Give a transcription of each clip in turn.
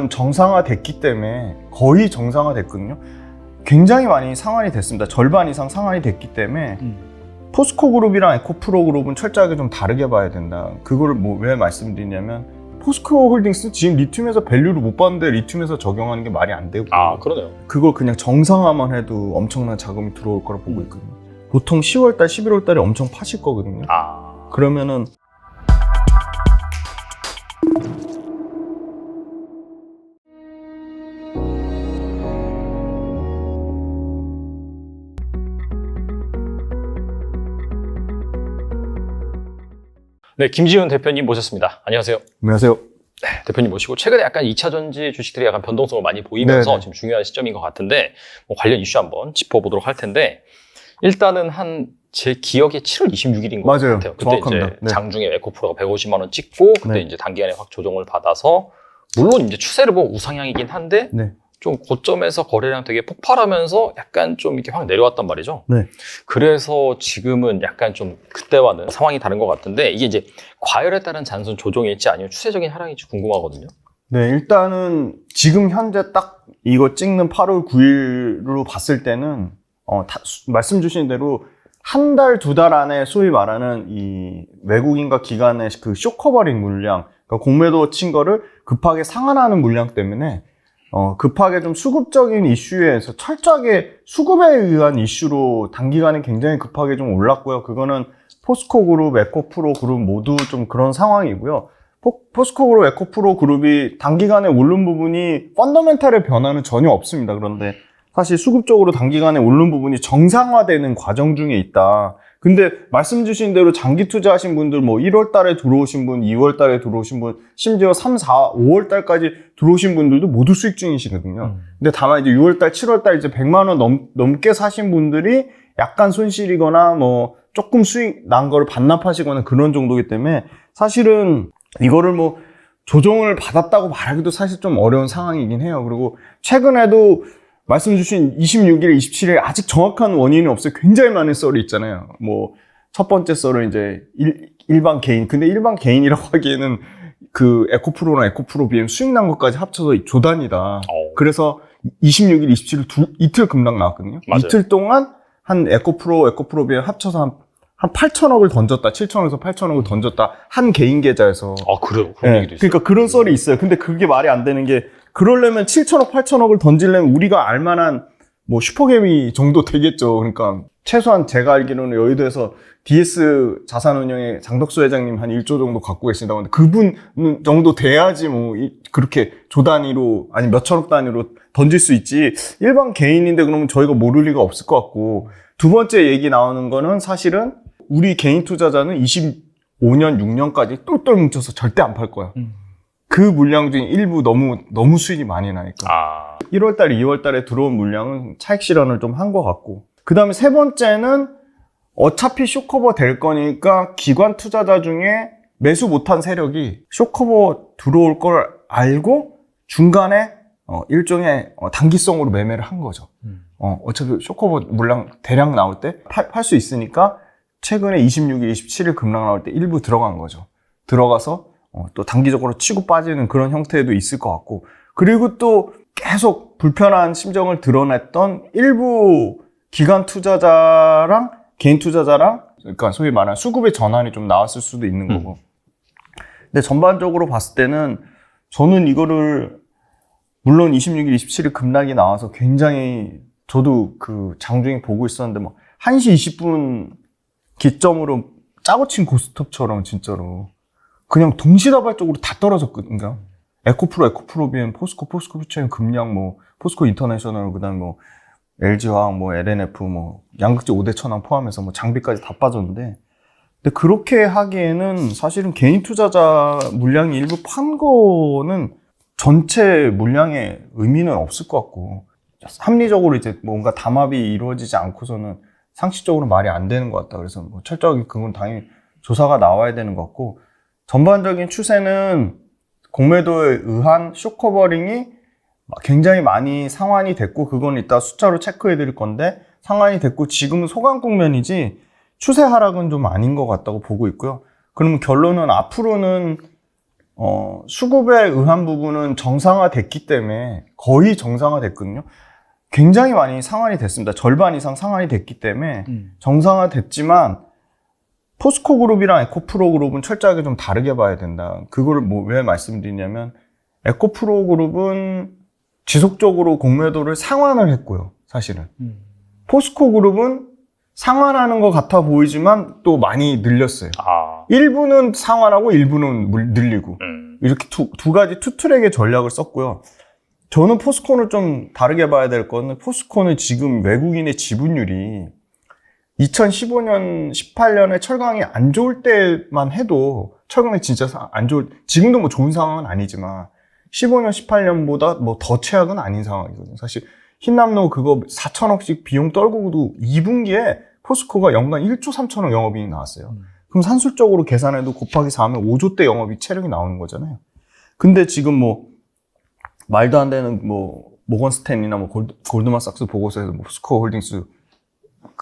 물량은 정상화됐기 때문에 거의 정상화됐거든요. 굉장히 많이 상환이 됐습니다. 절반 이상 상환이 됐기 때문에 음. 포스코 그룹이랑 에코프로 그룹은 철저하게 좀 다르게 봐야 된다. 그거를 뭐왜 말씀드리냐면 포스코 홀딩스 지금 리튬에서 밸류를 못 받는데 리튬에서 적용하는 게 말이 안 되고 아 그러네요. 그걸 그냥 정상화만 해도 엄청난 자금이 들어올 거라 보고 음. 있거든요. 보통 10월달, 11월달에 엄청 파실 거거든요. 아 그러면은 네, 김지훈 대표님 모셨습니다. 안녕하세요. 안녕하세요. 대표님 모시고 최근에 약간 2차 전지 주식들이 약간 변동성을 많이 보이면서 네네. 지금 중요한 시점인 것 같은데 뭐 관련 이슈 한번 짚어보도록 할 텐데 일단은 한 제 기억에 7월 26일인 것 맞아요. 같아요. 그때 정확합니다. 이제 네. 장중에 에코프로가 150만 원 찍고 그때 네. 이제 단기간에 확 조정을 받아서 물론 이제 추세를 보고 우상향이긴 한데 네. 좀 고점에서 거래량 되게 폭발하면서 약간 좀 이렇게 확 내려왔단 말이죠. 네. 그래서 지금은 약간 좀 그때와는 상황이 다른 것 같은데 이게 이제 과열에 따른 잔손 조정일지 아니면 추세적인 하락일지 궁금하거든요. 네, 일단은 지금 현재 딱 이거 찍는 8월 9일로 봤을 때는 어, 다- 수- 말씀 주신 대로 한 달, 두 달 안에 소위 말하는 이 외국인과 기관의 그 쇼커버링 물량, 그러니까 공매도 친 거를 급하게 상환하는 물량 때문에 어, 급하게 좀 수급적인 이슈에서 철저하게 수급에 의한 이슈로 단기간에 굉장히 급하게 좀 올랐고요. 그거는 포스코 그룹, 에코프로 그룹 모두 좀 그런 상황이고요. 포, 포스코 그룹, 에코프로 그룹이 단기간에 오른 부분이 펀더멘탈의 변화는 전혀 없습니다. 그런데 사실 수급적으로 단기간에 오른 부분이 정상화되는 과정 중에 있다. 근데 말씀 주신 대로 장기 투자하신 분들 뭐 1월 달에 들어오신 분, 2월 달에 들어오신 분, 심지어 3, 4, 5월 달까지 들어오신 분들도 모두 수익 중이시거든요. 근데 다만 이제 6월 달, 7월 달 이제 100만 원 넘, 넘게 사신 분들이 약간 손실이거나 뭐 조금 수익 난 거를 반납하시거나 그런 정도기 때문에 사실은 이거를 뭐 조정을 받았다고 말하기도 사실 좀 어려운 상황이긴 해요. 그리고 최근에도 말씀 주신 26일, 27일 아직 정확한 원인이 없어요. 굉장히 많은 썰이 있잖아요. 뭐 첫 번째 썰은 이제 일, 반 개인. 근데 일반 개인이라고 하기에는 그 에코프로나 에코프로 BM 수익 난 것까지 합쳐서 조단이다. 어. 그래서 26일, 27일 두, 이틀 급락 나왔거든요. 맞아요. 이틀 동안 한 에코프로, 에코프로 BM 합쳐서 한, 한 8천억을 던졌다. 7천억에서 8천억을 던졌다. 한 개인 계좌에서. 아 그래요? 그런 예, 얘기도 있어요. 그러니까 그런 썰이 있어요. 근데 그게 말이 안 되는 게 그러려면 7천억, 8천억을 던지려면 우리가 알만한 뭐 슈퍼개미 정도 되겠죠. 그러니까 최소한 제가 알기로는 여의도에서 DS 자산운용의 장덕수 회장님 한 1조 정도 갖고 계신다고 하는데 그분 정도 돼야지 뭐 이- 그렇게 조 단위로 아니 몇 천억 단위로 던질 수 있지 일반 개인인데 그러면 저희가 모를 리가 없을 것 같고 두 번째 얘기 나오는 거는 사실은 우리 개인 투자자는 25년 6년까지 똘똘 뭉쳐서 절대 안 팔 거야. 음. 그 물량 중에 일부 너무 너무 수익이 많이 나니까. 아 1월달, 2월달에 들어온 물량은 차익 실현을 좀 한 것 같고. 그 다음에 세 번째는 어차피 쇼커버 될 거니까 기관 투자자 중에 매수 못한 세력이 쇼커버 들어올 걸 알고 중간에 어, 일종의 어, 단기성으로 매매를 한 거죠. 음. 어, 어차피 쇼커버 물량 대량 나올 때 팔 수 있으니까 최근에 26일, 27일 급락 나올 때 일부 들어간 거죠. 들어가서 어, 또 단기적으로 치고 빠지는 그런 형태도 있을 것 같고 그리고 또 계속 불편한 심정을 드러냈던 일부 기관 투자자랑 개인 투자자랑 그러니까 소위 말하는 수급의 전환이 좀 나왔을 수도 있는 음. 거고 근데 전반적으로 봤을 때는 저는 이거를 물론 26일, 27일 급락이 나와서 굉장히 저도 그 장중에 보고 있었는데 막 1시 20분 기점으로 짜고 친 고스톱처럼 진짜로 그냥 동시다발적으로 다 떨어졌거든요. 에코프로, 에코프로 비엔 포스코, 포스코 퓨처엔 금량 뭐 포스코 인터내셔널 그다음 뭐 LG화학 뭐 LNF 뭐 양극재 5대 천왕 포함해서 뭐 장비까지 다 빠졌는데 근데 그렇게 하기에는 사실은 개인 투자자 물량이 일부 판 거는 전체 물량에 의미는 없을 것 같고 합리적으로 이제 뭔가 담합이 이루어지지 않고서는 상식적으로 말이 안 되는 것 같다. 그래서 뭐 철저하게 그건 당연히 조사가 나와야 되는 것 같고 전반적인 추세는 공매도에 의한 쇼커버링이 굉장히 많이 상환이 됐고 그건 이따 숫자로 체크해 드릴 건데 상환이 됐고 지금은 소강 국면이지 추세 하락은 좀 아닌 것 같다고 보고 있고요. 그러면 결론은 앞으로는 어, 수급에 의한 부분은 정상화됐기 때문에 거의 정상화됐거든요. 굉장히 많이 상환이 됐습니다. 절반 이상 상환이 됐기 때문에 정상화됐지만 포스코 그룹이랑 에코프로 그룹은 철저하게 좀 다르게 봐야 된다. 그거를 뭐 왜 말씀드리냐면 에코프로 그룹은 지속적으로 공매도를 상환을 했고요. 사실은 포스코 그룹은 상환하는 것 같아 보이지만 또 많이 늘렸어요. 아, 일부는 상환하고 일부는 물- 늘리고 음. 이렇게 두, 두 가지 투 트랙의 전략을 썼고요. 저는 포스코를 좀 다르게 봐야 될 거는 포스코는 지금 외국인의 지분율이 2015년, 18년에 철강이 안 좋을 때만 해도 철강이 진짜 사- 안 좋을, 지금도 뭐 좋은 상황은 아니지만 15년, 18년보다 뭐 더 최악은 아닌 상황이거든요. 사실 흰남노 그거 4천억씩 비용 떨고도 2분기에 포스코가 연간 1조 3천억 영업이익 나왔어요. 음. 그럼 산술적으로 계산해도 곱하기 4하면 5조 대 영업이 체력이 나오는 거잖아요. 근데 지금 뭐 말도 안 되는 뭐 모건 스탠이나 뭐 골드, 골드만삭스 보고서에서 뭐 스코어 홀딩스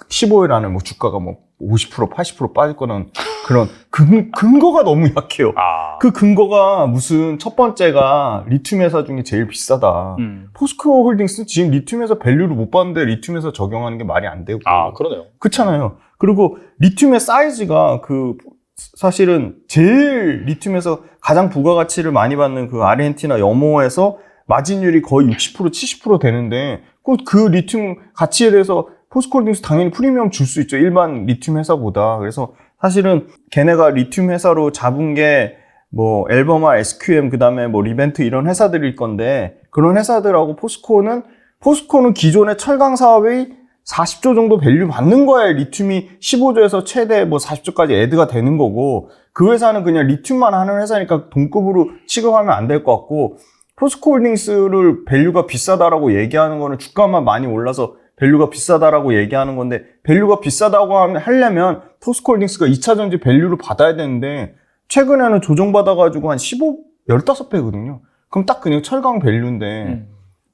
15일 안에 뭐 주가가 뭐 50% 80% 빠질 거는 그런 근, 근거가 너무 약해요. 아, 그 근거가 무슨 첫 번째가 리튬 회사 중에 제일 비싸다. 음. 포스코 홀딩스는 지금 리튬 회사 밸류를 못 봤는데 리튬 회사 적용하는 게 말이 안 되고. 아, 그러네요. 그렇잖아요. 그리고 리튬의 사이즈가 그 사실은 제일 리튬에서 가장 부가가치를 많이 받는 그 아르헨티나 염호에서 마진율이 거의 60% 70% 되는데 그, 그 리튬 가치에 대해서 포스코홀딩스 당연히 프리미엄 줄 수 있죠. 일반 리튬 회사보다. 그래서 사실은 걔네가 리튬 회사로 잡은 게 뭐 엘버마, SQM 그다음에 뭐 리벤트 이런 회사들일 건데 그런 회사들하고 포스코는 포스코는 기존의 철강 사업이 40조 정도 밸류 받는 거예요. 리튬이 15조에서 최대 뭐 40조까지 애드가 되는 거고 그 회사는 그냥 리튬만 하는 회사니까 동급으로 취급하면 안 될 것 같고 포스코 홀딩스를 밸류가 비싸다라고 얘기하는 거는 주가만 많이 올라서 밸류가 비싸다라고 얘기하는 건데 밸류가 비싸다고 하면- 하려면 포스코 홀딩스가 2차 전지 밸류를 받아야 되는데 최근에는 조정받아 가지고 한 15, 15배거든요. 그럼 딱 그냥 철강 밸류인데 음.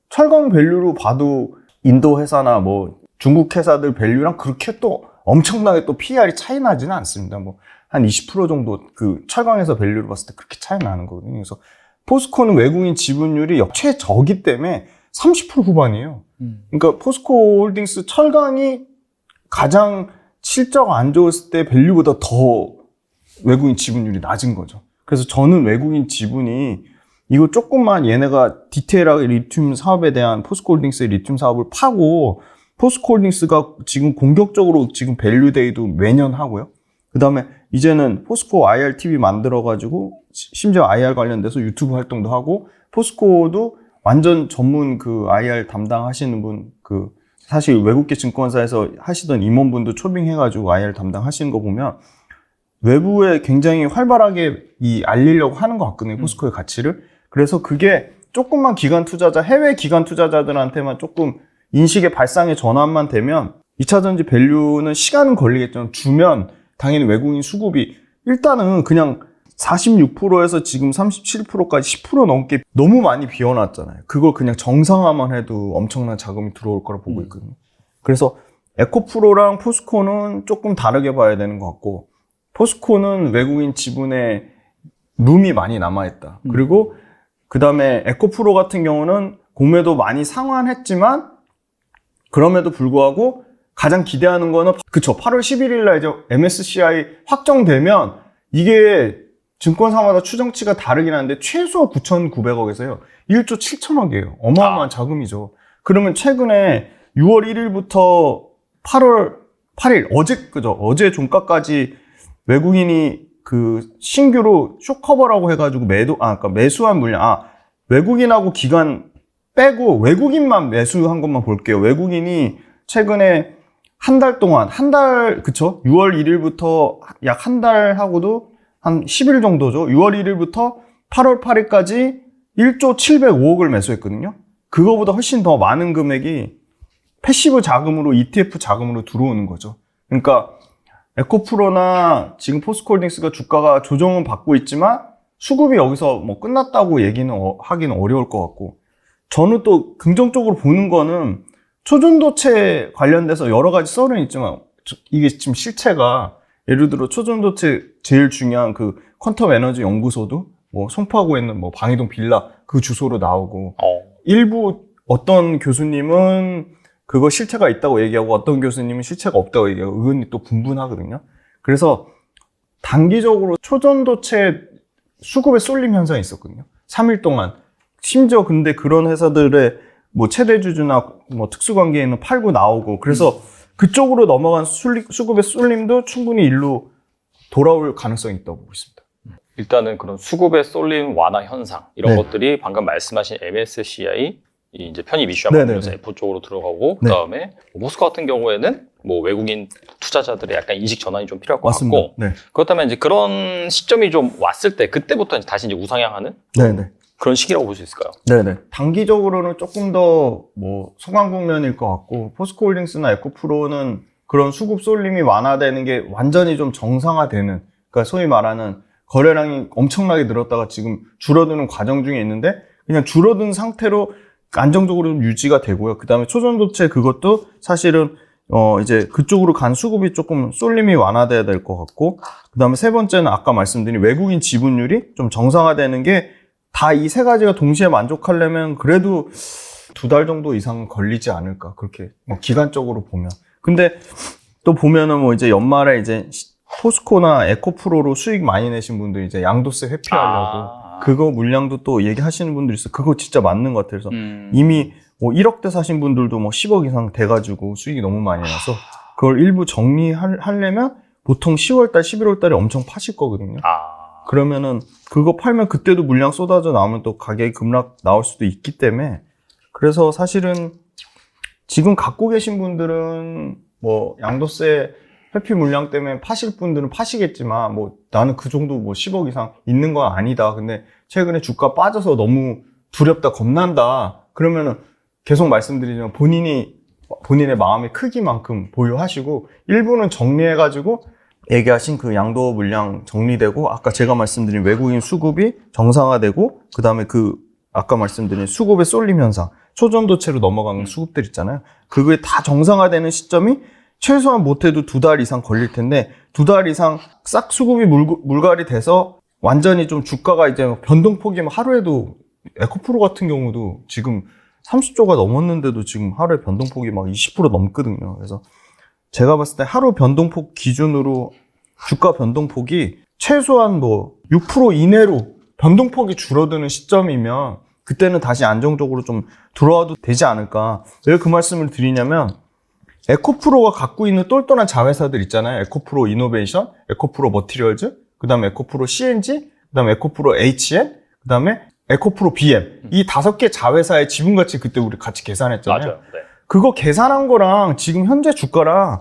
철강 밸류로 봐도 인도 회사나 뭐 중국 회사들 밸류랑 그렇게 또 엄청나게 또 PER이 차이 나지는 않습니다. 뭐 한 20% 정도 그 철강에서 밸류를 봤을 때 그렇게 차이 나는 거거든요. 그래서 포스코는 외국인 지분율이 역 최저기 때문에 30% 후반이에요. 음. 그러니까 포스코 홀딩스 철강이 가장 실적 안 좋았을 때 밸류보다 더 외국인 지분율이 낮은 거죠. 그래서 저는 외국인 지분이 이거 조금만 얘네가 디테일하게 리튬 사업에 대한 포스코 홀딩스의 리튬 사업을 파고 포스코 홀딩스가 지금 공격적으로 지금 밸류데이도 매년 하고요. 그 다음에 이제는 포스코 IRTV 만들어가지고 시- 심지어 IR 관련돼서 유튜브 활동도 하고 포스코도 완전 전문 그 IR 담당하시는 분 그 사실 외국계 증권사에서 하시던 임원분도 초빙해가지고 IR 담당하시는 거 보면 외부에 굉장히 활발하게 이 알리려고 하는 것 같거든요 포스코의 가치를. 그래서 그게 조금만 기관 투자자 해외 기관 투자자들한테만 조금 인식의 발상의 전환만 되면 2차 전지 밸류는 시간은 걸리겠지만 주면 당연히 외국인 수급이 일단은 그냥 46%에서 지금 37%까지 10% 넘게 너무 많이 비워놨잖아요. 그걸 그냥 정상화만 해도 엄청난 자금이 들어올 거라 보고 있거든요. 그래서 에코프로랑 포스코는 조금 다르게 봐야 되는 것 같고 포스코는 외국인 지분에 룸이 많이 남아있다. 그리고 그 다음에 에코프로 같은 경우는 공매도 많이 상환했지만 그럼에도 불구하고 가장 기대하는 거는 그쵸 8월 11일 날 이제 MSCI 확정되면 이게 증권사마다 추정치가 다르긴 한데 최소 9,900억에서요 1조 7천억이에요 어마어마한 아. 자금이죠 그러면 최근에 6월 1일부터 8월 8일 어제 그죠 어제 종가까지 외국인이 그 신규로 쇼커버라고 해가지고 매도 아 그러니까 매수한 물량 아 외국인하고 기관 빼고 외국인만 매수한 것만 볼게요. 외국인이 최근에 한 달 동안 한 달 그쵸? 6월 1일부터 약 한 달 하고도 한 10일 정도죠. 6월 1일부터 8월 8일까지 1조 705억을 매수했거든요. 그거보다 훨씬 더 많은 금액이 패시브 자금으로 ETF 자금으로 들어오는 거죠. 그러니까 에코프로나 지금 포스코홀딩스가 주가가 조정은 받고 있지만 수급이 여기서 뭐 끝났다고 얘기는 어- 하기는 어려울 것 같고 저는 또 긍정적으로 보는 거는 초전도체 관련돼서 여러 가지 썰은 있지만 저- 이게 지금 실체가 예를 들어 초전도체 제일 중요한 그 퀀텀 에너지 연구소도 뭐 송파구에 있는 뭐 방이동 빌라 그 주소로 나오고 어. 일부 어떤 교수님은 그거 실체가 있다고 얘기하고 어떤 교수님은 실체가 없다고 얘기하고 의견이 또 분분하거든요. 그래서 단기적으로 초전도체 수급의 쏠림 현상이 있었거든요. 3일 동안. 심지어 근데 그런 회사들의 뭐 최대 주주나 뭐 특수관계에는 팔고 나오고 그래서 그쪽으로 넘어간 수리- 수급의 쏠림도 충분히 일로 돌아올 가능성이 있다고 보고 있습니다. 일단은 그런 수급의 쏠림 완화 현상 이런 네. 것들이 방금 말씀하신 MSCI 이 이제 편입 이슈와 네네네. 관련해서 F 쪽으로 들어가고 네. 그다음에 모스코 같은 경우에는 뭐 외국인 투자자들의 약간 인식 전환이 좀 필요할 것 맞습니다. 같고 네. 그렇다면 이제 그런 시점이 좀 왔을 때 그때부터 이제 다시 이제 우상향하는 네네. 그런 시기라고 볼 수 있을까요? 네네. 단기적으로는 조금 더 뭐 소강 국면일 것 같고 포스코홀딩스나 에코프로는 그런 수급 쏠림이 완화되는 게 완전히 좀 정상화되는 그러니까 소위 말하는 거래량이 엄청나게 늘었다가 지금 줄어드는 과정 중에 있는데 그냥 줄어든 상태로 안정적으로 좀 유지가 되고요. 그다음에 초전도체 그것도 사실은 어 이제 그쪽으로 간 수급이 조금 쏠림이 완화돼야 될 것 같고 그다음에 세 번째는 아까 말씀드린 외국인 지분율이 좀 정상화되는 게 다 이 세 가지가 동시에 만족하려면 그래도 두 달 정도 이상 걸리지 않을까 그렇게 뭐 기간적으로 보면 근데 또 보면은 뭐 이제 연말에 이제 시- 포스코나 에코프로로 수익 많이 내신 분들 이제 양도세 회피하려고 아. 그거 물량도 또 얘기하시는 분들 있어 그거 진짜 맞는 것 같아서 음. 이미 뭐 1억대 사신 분들도 뭐 10억 이상 돼가지고 수익이 너무 많이 나서 그걸 일부 정리하려면 보통 10월달, 11월달에 엄청 파실 거거든요. 아. 그러면은 그거 팔면 그때도 물량 쏟아져 나오면 또 가격이 급락 나올 수도 있기 때문에 그래서 사실은 지금 갖고 계신 분들은 뭐 양도세 회피 물량 때문에 파실 분들은 파시겠지만 뭐 나는 그 정도 뭐 10억 이상 있는 건 아니다. 근데 최근에 주가 빠져서 너무 두렵다, 겁난다. 그러면은 계속 말씀드리지만 본인이 본인의 마음의 크기만큼 보유하시고 일부는 정리해가지고 얘기하신 그 양도 물량 정리되고 아까 제가 말씀드린 외국인 수급이 정상화되고 그 다음에 그 아까 말씀드린 수급의 쏠림 현상 초전도체로 넘어가는 음. 수급들 있잖아요. 그게 다 정상화되는 시점이 최소한 못해도 두 달 이상 걸릴 텐데 두 달 이상 싹 수급이 물, 물갈이 돼서 완전히 좀 주가가 이제 변동폭이 막 하루에도 에코프로 같은 경우도 지금 30조가 넘었는데도 지금 하루에 변동폭이 막 20% 넘거든요. 그래서 제가 봤을 때 하루 변동폭 기준으로 주가 변동폭이 최소한 뭐 6% 이내로 변동폭이 줄어드는 시점이면 그때는 다시 안정적으로 좀 들어와도 되지 않을까. 왜 그 말씀을 드리냐면 에코프로가 갖고 있는 똘똘한 자회사들 있잖아요. 에코프로 이노베이션, 에코프로 머티리얼즈, 그 다음에 에코프로 CNG, 그 다음에 에코프로 HN, 그 다음에 에코프로 BM. 이 다섯 개 자회사의 지분 가치 그때 우리 같이 계산했잖아요. 맞아요. 네. 그거 계산한 거랑 지금 현재 주가랑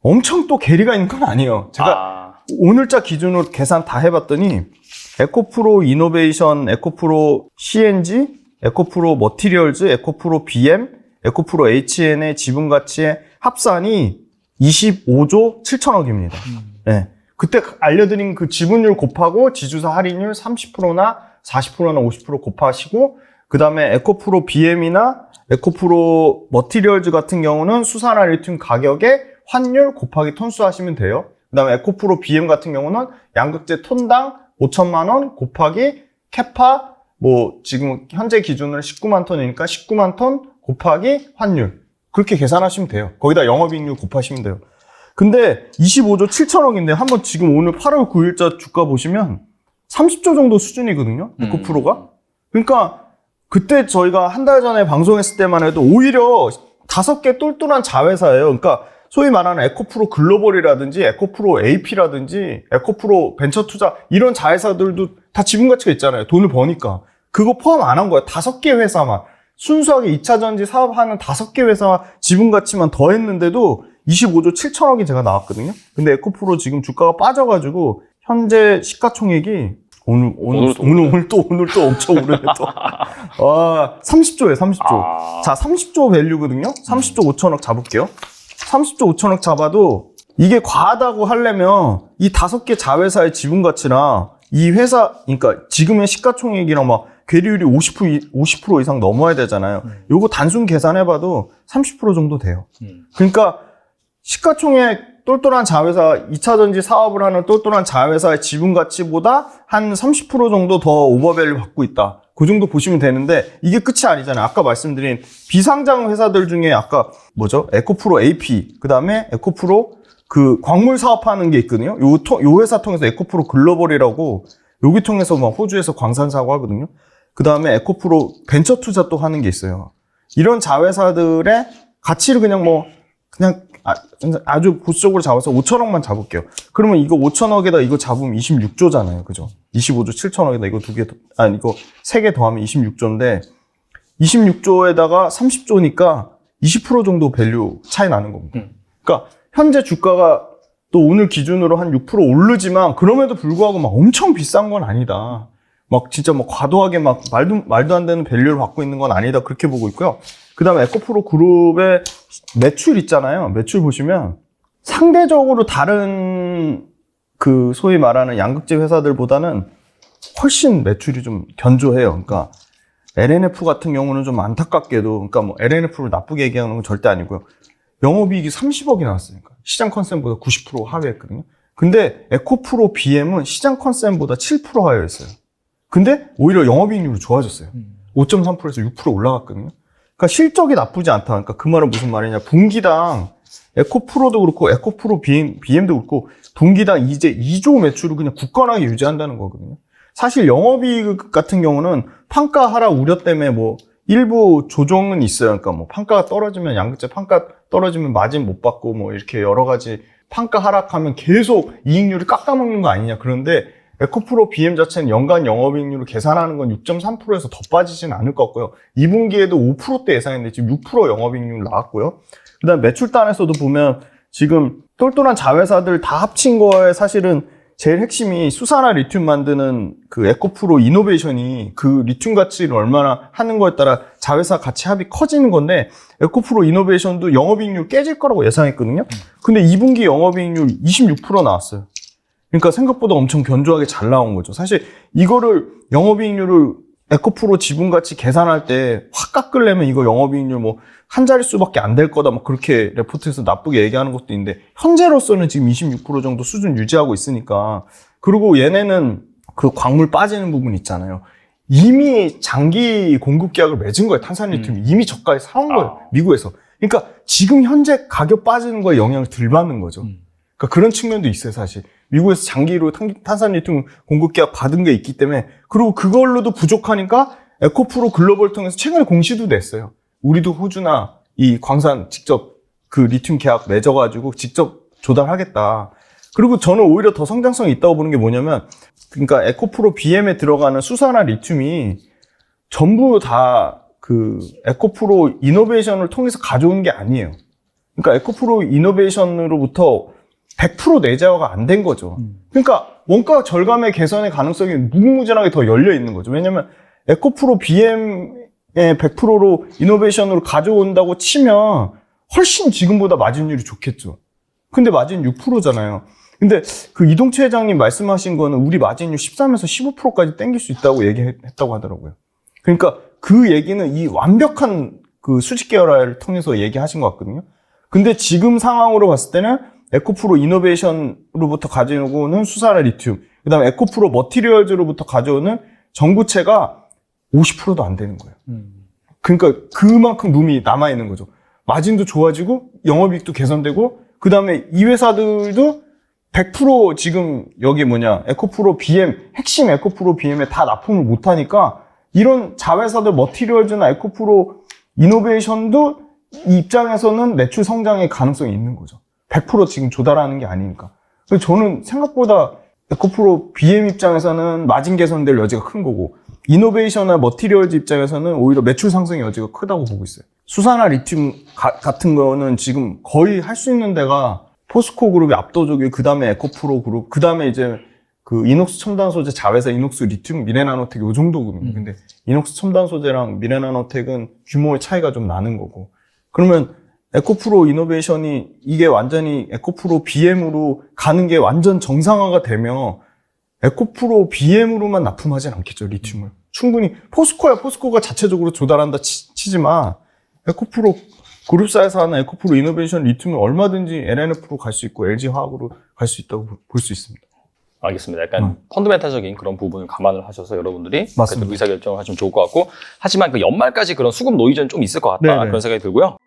엄청 또 괴리가 있는 건 아니에요. 제가 아. 오늘자 기준으로 계산 다 해봤더니 에코프로 이노베이션, 에코프로 CNG, 에코프로 머티리얼즈, 에코프로 BM, 에코프로 HN의 지분 가치의 합산이 25조 7천억입니다. 네. 그때 알려드린 그 지분율 곱하고 지주사 할인율 30%나 40%나 50% 곱하시고 그 다음에 에코프로 BM이나 에코프로 머티리얼즈 같은 경우는 수산화 리튬 가격의 환율 곱하기 톤수 하시면 돼요. 그 다음에 에코프로 BM 같은 경우는 양극재 톤당 5천만 원 곱하기 캐파 뭐 지금 현재 기준으로 19만 톤이니까 19만 톤 곱하기 환율 그렇게 계산하시면 돼요. 거기다 영업이익률 곱하시면 돼요. 근데 25조 7천억인데 한번 지금 오늘 8월 9일자 주가 보시면 30조 정도 수준이거든요. 음. 에코프로가. 그러니까 그때 저희가 한 달 전에 방송했을 때만 해도 오히려 다섯 개 똘똘한 자회사예요. 그러니까 소위 말하는 에코프로 글로벌이라든지 에코프로 AP라든지 에코프로 벤처 투자 이런 자회사들도 다 지분 가치가 있잖아요. 돈을 버니까. 그거 포함 안 한 거야. 다섯 개 회사만. 순수하게 2차 전지 사업하는 다섯 개 회사 지분 가치만 더 했는데도 25조 7천억이 제가 나왔거든요. 근데 에코프로 지금 주가가 빠져가지고 현재 시가총액이 오늘 오늘 오늘 또 오늘, 오늘 또 오늘 또 엄청 오르네 또. 아 30조예요 30조. 아. 자 30조 밸류거든요. 30조 5천억 잡을게요. 30조 5천억 잡아도 이게 과하다고 하려면 이 다섯 개 자회사의 지분 가치랑 이 회사 그러니까 지금의 시가총액이랑 막 괴리율이 50% 50% 이상 넘어야 되잖아요. 요거 단순 계산해봐도 30% 정도 돼요. 음. 그러니까 시가총액 똘똘한 자회사 2차 전지 사업을 하는 똘똘한 자회사의 지분 가치보다 한 30% 정도 더 오버밸류 받고 있다. 그 정도 보시면 되는데 이게 끝이 아니잖아요. 아까 말씀드린 비상장 회사들 중에 아까 뭐죠? 에코프로 AP, 그다음에 에코프로 그 광물 사업하는 게 있거든요. 요, 통- 요 회사 통해서 에코프로 글로벌이라고 여기 통해서 막 호주에서 광산 사고 하거든요. 그다음에 에코프로 벤처 투자 또 하는 게 있어요. 이런 자회사들의 가치를 그냥 뭐 그냥 아, 주 보수적으로 잡아서 5천억만 잡을게요. 그러면 이거 5천억에다 이거 잡으면 26조잖아요. 그죠? 25조 7천억에다 이거 두 개, 더- 아니 이거 세 개 더하면 26조인데 26조에다가 30조니까 20% 정도 밸류 차이 나는 겁니다. 음. 그러니까 현재 주가가 또 오늘 기준으로 한 6% 오르지만 그럼에도 불구하고 막 엄청 비싼 건 아니다. 막 진짜 뭐 과도하게 막 말도 말도 안 되는 밸류를 받고 있는 건 아니다 그렇게 보고 있고요. 그다음에 에코프로 그룹의 매출 있잖아요. 매출 보시면 상대적으로 다른 그 소위 말하는 양극재 회사들보다는 훨씬 매출이 좀 견조해요. 그러니까 LNF 같은 경우는 좀 안타깝게도 그러니까 뭐 LNF를 나쁘게 얘기하는 건 절대 아니고요. 영업이익이 30억이 나왔어요. 그러니까 시장 컨센보다 90% 하회했거든요. 근데 에코프로 BM은 시장 컨센보다 7% 하회했어요. 근데 오히려 영업이익률이 좋아졌어요. 5.3%에서 6% 올라갔거든요. 그러니까 실적이 나쁘지 않다. 그러니까 그 말은 무슨 말이냐. 분기당 에코프로도 그렇고 에코프로 BM, BM도 그렇고 분기당 이제 2조 매출을 그냥 굳건하게 유지한다는 거거든요. 사실 영업이익 같은 경우는 판가 하락 우려 때문에 뭐 일부 조정은 있어요. 그러니까 뭐 판가가 떨어지면 양극재 판가 떨어지면 마진 못 받고 뭐 이렇게 여러 가지 판가 하락하면 계속 이익률을 깎아먹는 거 아니냐. 그런데 에코프로 BM 자체는 연간 영업이익률을 계산하는 건 6.3%에서 더 빠지진 않을 것 같고요. 2분기에도 5%대 예상했는데 지금 6% 영업이익률 나왔고요. 그다음 매출단에서도 보면 지금 똘똘한 자회사들 다 합친 거에 사실은 제일 핵심이 수산화 리튬 만드는 그 에코프로 이노베이션이 그 리튬 가치를 얼마나 하는 거에 따라 자회사 가치 합이 커지는 건데 에코프로 이노베이션도 영업이익률 깨질 거라고 예상했거든요. 근데 2분기 영업이익률 26% 나왔어요. 그러니까 생각보다 엄청 견조하게 잘 나온 거죠. 사실 이거를 영업이익률을 에코프로 지분 가치 계산할 때 확 깎으려면 이거 영업이익률 뭐 한 자릿수밖에 안 될 거다 뭐 그렇게 레포트에서 나쁘게 얘기하는 것도 있는데 현재로서는 지금 26% 정도 수준 유지하고 있으니까 그리고 얘네는 그 광물 빠지는 부분 있잖아요. 이미 장기 공급 계약을 맺은 거예요. 탄산리튬 이미 저가에 사온 거예요. 아. 미국에서. 그러니까 지금 현재 가격 빠지는 거에 영향을 덜 받는 거죠. 음. 그러니까 그런 측면도 있어요, 사실. 미국에서 장기로 탄- 탄산리튬 공급 계약 받은 게 있기 때문에 그리고 그걸로도 부족하니까 에코프로 글로벌 통해서 최근에 공시도 냈어요. 우리도 호주나 이 광산 직접 그 리튬 계약 맺어가지고 직접 조달하겠다. 그리고 저는 오히려 더 성장성이 있다고 보는 게 뭐냐면 그러니까 에코프로 BM에 들어가는 수산화 리튬이 전부 다 그 에코프로 이노베이션을 통해서 가져온 게 아니에요. 그러니까 에코프로 이노베이션으로부터 100% 내재화가 안 된 거죠. 그러니까 원가 절감의 개선의 가능성이 무궁무진하게 더 열려 있는 거죠. 왜냐면 에코프로 BM의 100%로 이노베이션으로 가져온다고 치면 훨씬 지금보다 마진율이 좋겠죠. 근데 마진 6%잖아요. 근데 그 이동채 회장님 말씀하신 거는 우리 마진율 13에서 15%까지 땡길 수 있다고 얘기했다고 하더라고요. 그러니까 그 얘기는 이 완벽한 그 수직 계열화를 통해서 얘기하신 것 같거든요. 근데 지금 상황으로 봤을 때는 에코프로 이노베이션으로부터 가져오는 수산화 리튬, 그 다음에 에코프로 머티리얼즈로부터 가져오는 전구체가 50%도 안 되는 거예요. 그러니까 그만큼 룸이 남아있는 거죠. 마진도 좋아지고, 영업이익도 개선되고, 그 다음에 이 회사들도 100% 지금 여기 뭐냐, 에코프로 BM, 핵심 에코프로 BM에 다 납품을 못하니까, 이런 자회사들 머티리얼즈나 에코프로 이노베이션도 이 입장에서는 매출 성장의 가능성이 있는 거죠. 100% 지금 조달하는 게 아니니까. 그래서 저는 생각보다 에코프로 BM 입장에서는 마진 개선될 여지가 큰 거고, 이노베이션이나 머티리얼즈 입장에서는 오히려 매출 상승의 여지가 크다고 보고 있어요. 수산화 리튬 가- 같은 거는 지금 거의 할 수 있는 데가 포스코 그룹이 압도적이고, 그 다음에 에코프로 그룹, 그 다음에 이제 그 이녹스 첨단 소재 자회사 이녹스 리튬 미래나노텍 요 정도거든요. 근데 이녹스 첨단 소재랑 미래나노텍은 규모의 차이가 좀 나는 거고. 그러면 에코프로 이노베이션이 이게 완전히 에코프로 BM으로 가는 게 완전 정상화가 되면 에코프로 BM으로만 납품하진 않겠죠, 리튬을. 충분히 포스코야 포스코가 자체적으로 조달한다 치, 치지만 에코프로 그룹사에서 하는 에코프로 이노베이션 리튬은 얼마든지 LNF로 갈 수 있고 LG 화학으로 갈 수 있다고 볼 수 있습니다. 알겠습니다. 약간 음. 펀드멘탈적인 그런 부분을 감안을 하셔서 여러분들이 맞습니다. 의사 결정을 하시면 좋을 것 같고 하지만 그 연말까지 그런 수급 노이즈는 좀 있을 것 같다 네네. 그런 생각이 들고요.